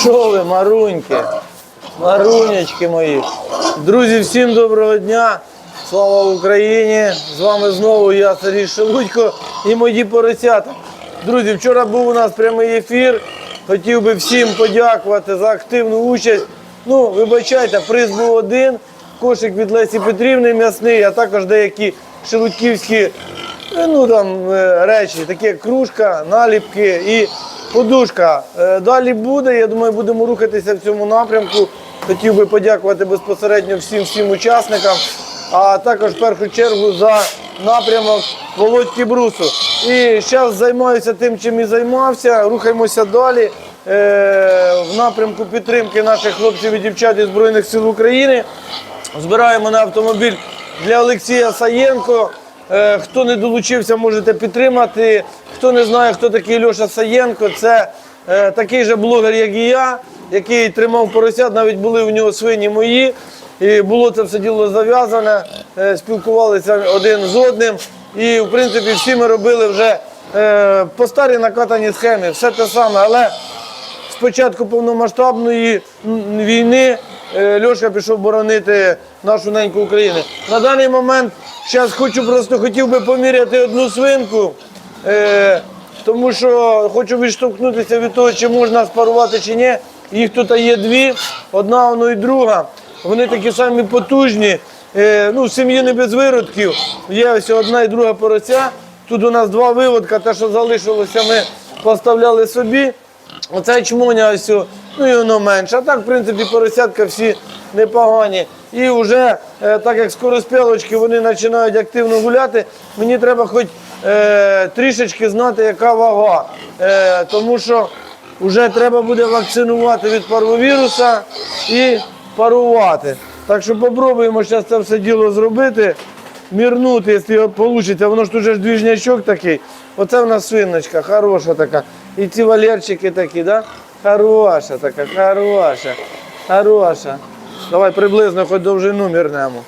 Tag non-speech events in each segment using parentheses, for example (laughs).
Що ви, маруньки? Марунечки мої. Друзі, всім доброго дня. Слава Україні! З вами знову я, Сергій Шелудько і мої поросята. Друзі, вчора був у нас прямий ефір. Хотів би всім подякувати за активну участь. Ну, вибачайте, приз був один. Кошик від Лесі Петрівни м'ясний, а також деякі шелудьківські е, ну, там, е, речі, такі кружка, наліпки і подушка. Е, Далі буде. Я думаю, будемо рухатися в цьому напрямку. Хотів би подякувати безпосередньо всім всім учасникам, а також в першу чергу за напрямок Володьки Брусу. І зараз займаюся тим, чим і займався. Рухаємося далі в напрямку підтримки наших хлопців і дівчат із Збройних сил України. Збираємо на автомобіль для Олексія Саєнко. Е, Хто не долучився, можете підтримати. Хто не знає, хто такий Льоша Саєнко, це е, такий же блогер, як і я, який тримав поросят, навіть були у нього свині мої. І було це все діло зав'язане, е, спілкувалися один з одним. І, в принципі, всі ми робили вже по старій накатаній схемі, все те саме. Але з початку повномасштабної війни Льошка пішов боронити нашу неньку Україну. На даний момент зараз хочу просто хотів би поміряти одну свинку, е, тому що хочу відштовхнутися від того, чи можна спарувати чи ні. Їх тут є дві, одна воно і друга. Вони такі самі потужні. Е, ну, в сім'ї не без виродків. Є ось одна і друга пороця. Тут у нас два виводка, те, що залишилося, ми поставляли собі. Оце чмоня ось, ну і воно менше. А так, в принципі, поросятка всі непогані. І вже, е, так як скороспілочки вони починають активно гуляти, мені треба хоч е, трішечки знати, яка вага. Е, тому що вже треба буде вакцинувати від парвовіруса і парувати. Так що спробуємо зараз це все діло зробити, мірнути, якщо вийде. Воно ж тут же ж двіжнячок такий. Оце в нас свиночка, хороша така. І ці валерчики такі, да? Хороша така, хороша, хороша. Давай приблизно хоч довжину мірнемо.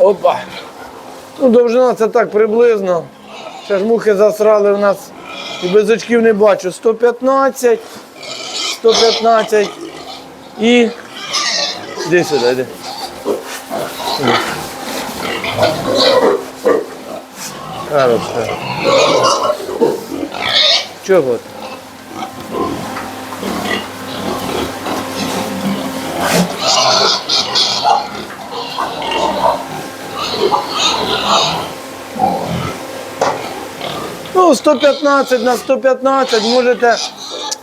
Опа. Ну, довжина це так приблизно. Ще ж мухи засрали в нас. І без очків не бачу. 115, 115 і. Іди сюди, йди. Хорошо. Чого ти? Ну, 115 на 115 можете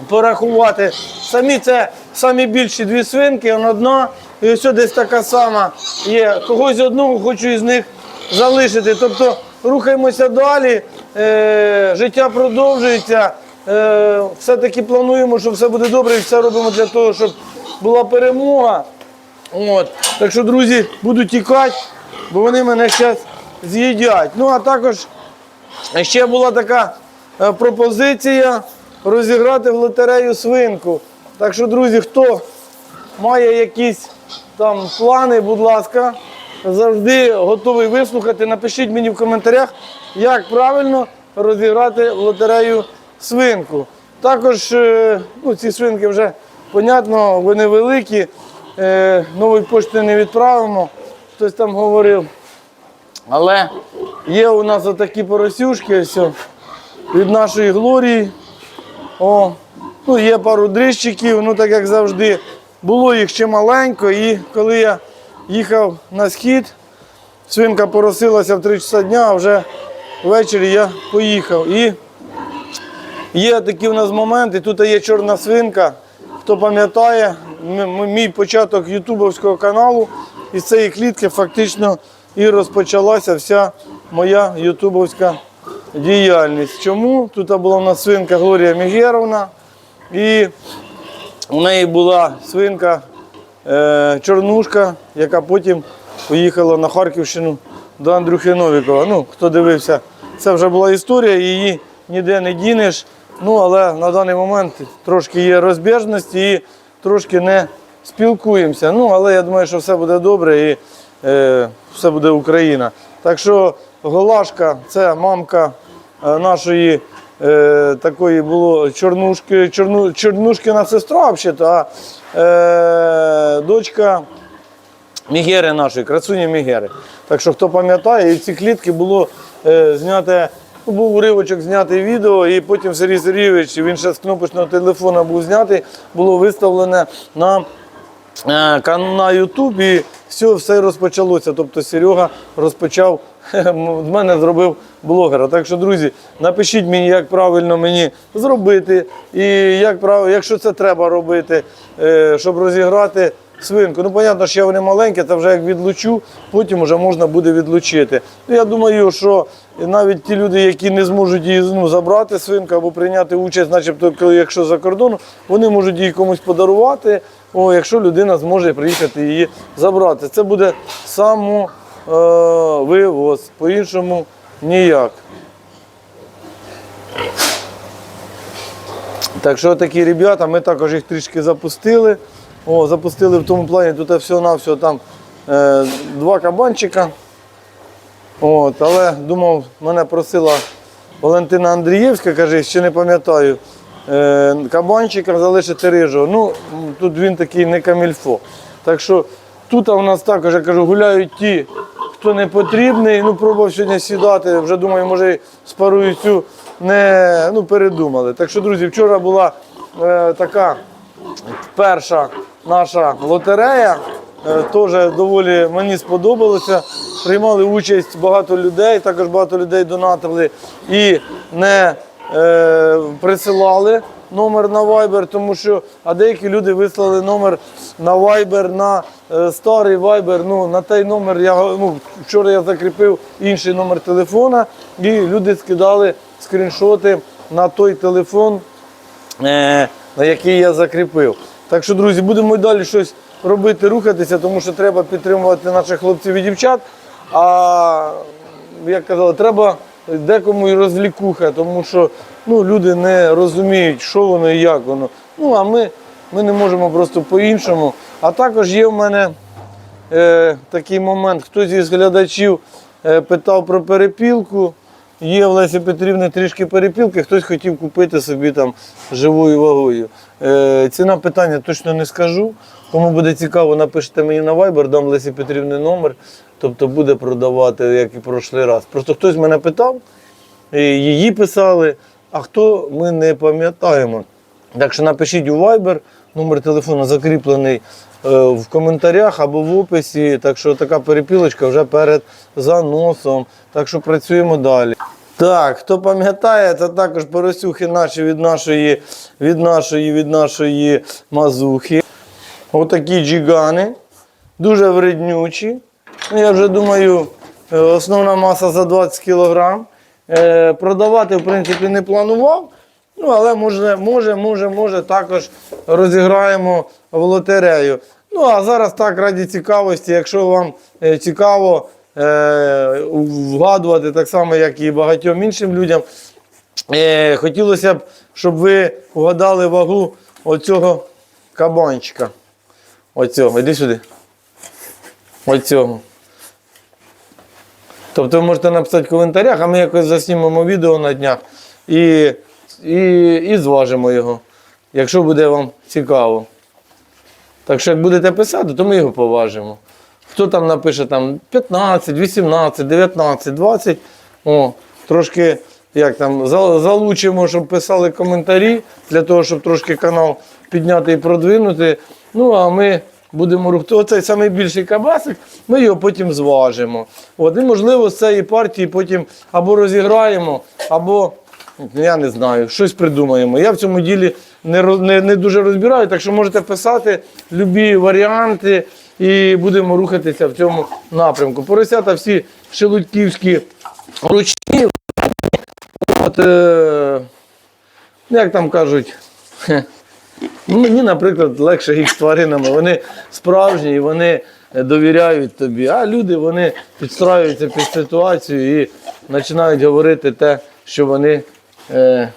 порахувати. Самі це самі більші дві свинки, он одна, і ось десь така сама є. Когось одного хочу із них залишити. Тобто рухаємося далі, е, життя продовжується. Е, все-таки плануємо, що все буде добре і все робимо для того, щоб була перемога. От. Так що, друзі, буду тікати, бо вони мене зараз з'їдять. Ну, а також Ще була така е, пропозиція розіграти в лотерею свинку. Так що, друзі, хто має якісь там плани, будь ласка, завжди готовий вислухати. Напишіть мені в коментарях, як правильно розіграти в лотерею свинку. Також е, ну, ці свинки вже, понятно, вони великі. Е, Нової пошти не відправимо. Хтось там говорив. Але є у нас отакі поросюшки ось від нашої Глорії. О, ну Є пару дрищиків, ну так як завжди. Було їх ще маленько, і коли я їхав на схід, свинка поросилася в 3 часа дня, а вже ввечері я поїхав. І є такі в нас моменти, тут є чорна свинка. Хто пам'ятає, мій початок ютубовського каналу, із цієї клітки фактично і розпочалася вся моя ютубовська діяльність. Чому? Тут була в нас свинка Глорія Мігеровна, і у неї була свинка Чорнушка, яка потім поїхала на Харківщину до Андрюхи Новікова. Ну, хто дивився, це вже була історія, її ніде не дінеш. Ну, але на даний момент трошки є розбіжності і трошки не спілкуємося. Ну, але я думаю, що все буде добре і е, все буде Україна. Так що Голашка це мамка е, нашої е, такої було чорнушки, чорну, чорнушкина сестра, взагалі, е, дочка Мігери нашої, красуні Мігери. Так що, хто пам'ятає, і ці клітки було е, зняте, був уривочок знятий відео, і потім Сергій Сергійович, він ще з кнопочного телефона був знятий, було виставлене на, е, на YouTube і все, все розпочалося. Тобто Серега розпочав, (laughs) з мене зробив блогера. Так що, друзі, напишіть мені, як правильно мені зробити, і як прав... якщо це треба робити, е, щоб розіграти свинку. Ну, понятно, що вони маленькі, це вже як відлучу, потім вже можна буде відлучити. Ну, я думаю, що навіть ті люди, які не зможуть її ну, забрати свинку або прийняти участь, начебто, якщо за кордоном, вони можуть її комусь подарувати, о, якщо людина зможе приїхати її забрати. Це буде самовивоз, по-іншому ніяк. Так що такі ребята, ми також їх трішки запустили. О, запустили в тому плані, тут всього-навсього там е, два кабанчика. От, але думав, мене просила Валентина Андрієвська, каже, ще не пам'ятаю, е, кабанчика залишити рижого. Ну, тут він такий не камільфо. Так що тут у нас також, я кажу, гуляють ті, хто не потрібний. Ну, пробував сьогодні сідати, вже думаю, може спарую цю не ну, передумали. Так що, друзі, вчора була е, така перша наша лотерея. Е, Теж доволі мені сподобалося. Приймали участь багато людей, також багато людей донатили і не е, присилали номер на Viber, тому що а деякі люди вислали номер на Viber, на е, старий Viber. Ну, на той номер я ну, вчора я закріпив інший номер телефона, і люди скидали скріншоти на той телефон е, на який я закріпив. Так що, друзі, будемо й далі щось робити, рухатися, тому що треба підтримувати наших хлопців і дівчат. А як казали, треба декому і розлікуха, тому що ну, люди не розуміють, що воно і як воно. Ну, а ми, ми не можемо просто по-іншому. А також є в мене е, такий момент, хтось із глядачів е, питав про перепілку. Є в Лесі Петрівни трішки перепілки, хтось хотів купити собі там живою вагою. Е, ціна питання точно не скажу. Кому буде цікаво, напишіть мені на Viber, дам Лесі Петрівни номер, тобто буде продавати, як і прошлий раз. Просто хтось мене питав, її писали, а хто ми не пам'ятаємо. Так що напишіть у Viber, номер телефону закріплений е, в коментарях або в описі. Так що така перепілочка вже перед заносом. Так що працюємо далі. Так, хто пам'ятає, це також поросюхи наші від нашої, від нашої, від нашої мазухи. Отакі джигани, дуже вреднючі. Ну, я вже думаю, е, основна маса за 20 кг. Е, Продавати, в принципі, не планував. Ну, але може, може, може, може, також розіграємо в лотерею. Ну, а зараз так, раді цікавості, якщо вам е, цікаво е, вгадувати так само, як і багатьом іншим людям, е, хотілося б, щоб ви вгадали вагу оцього кабанчика. Оцього, іди сюди. Оцього. Тобто ви можете написати в коментарях, а ми якось заснімемо відео на днях і, і, і зважимо його, якщо буде вам цікаво. Так що як будете писати, то ми його поважимо. Хто там напише там 15, 18, 19, 20, о, трошки як там, залучимо, щоб писали коментарі, для того, щоб трошки канал підняти і продвинути. Ну, а ми будемо рухати. Оцей найбільший кабасик, ми його потім зважимо. От, і можливо, з цієї партії потім або розіграємо, або я не знаю, щось придумаємо. Я в цьому ділі не, не, не дуже розбираю, так що можете писати любі варіанти і будемо рухатися в цьому напрямку. Поросята всі шелудьківські ручні. От, е, як там кажуть, мені, наприклад, легше їх з тваринами. Вони справжні і вони довіряють тобі. А люди вони підстраюються під ситуацію і починають говорити те, що вони. Е,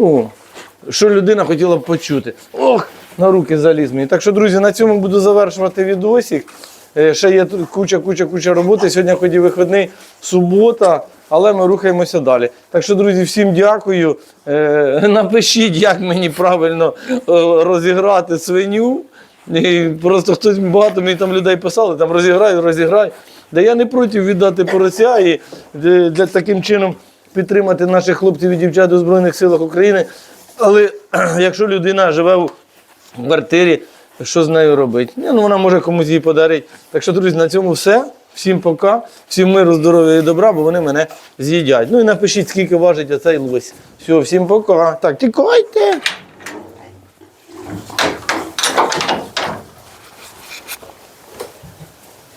ну, що людина хотіла б почути. Ох, на руки заліз мені. Так що, друзі, на цьому буду завершувати відосик. Е, Ще є куча, куча, роботи. Сьогодні хоч і вихідний, субота, але ми рухаємося далі. Так що, друзі, всім дякую. Е, (laughs) Напишіть, як мені правильно е, розіграти свиню. І просто хтось багато мені там людей писали, там розіграй, розіграй. Да я не проти віддати порося і е, для таким чином підтримати наших хлопців і дівчат у Збройних силах України. Але (clears throat) якщо людина живе у квартирі, що з нею робити? Ну вона може комусь її подарити. Так що, друзі, на цьому все. Всім пока, всім миру, здоров'я і добра, бо вони мене з'їдять. Ну і напишіть, скільки важить оцей лось. Все, всім пока. Так, тікайте.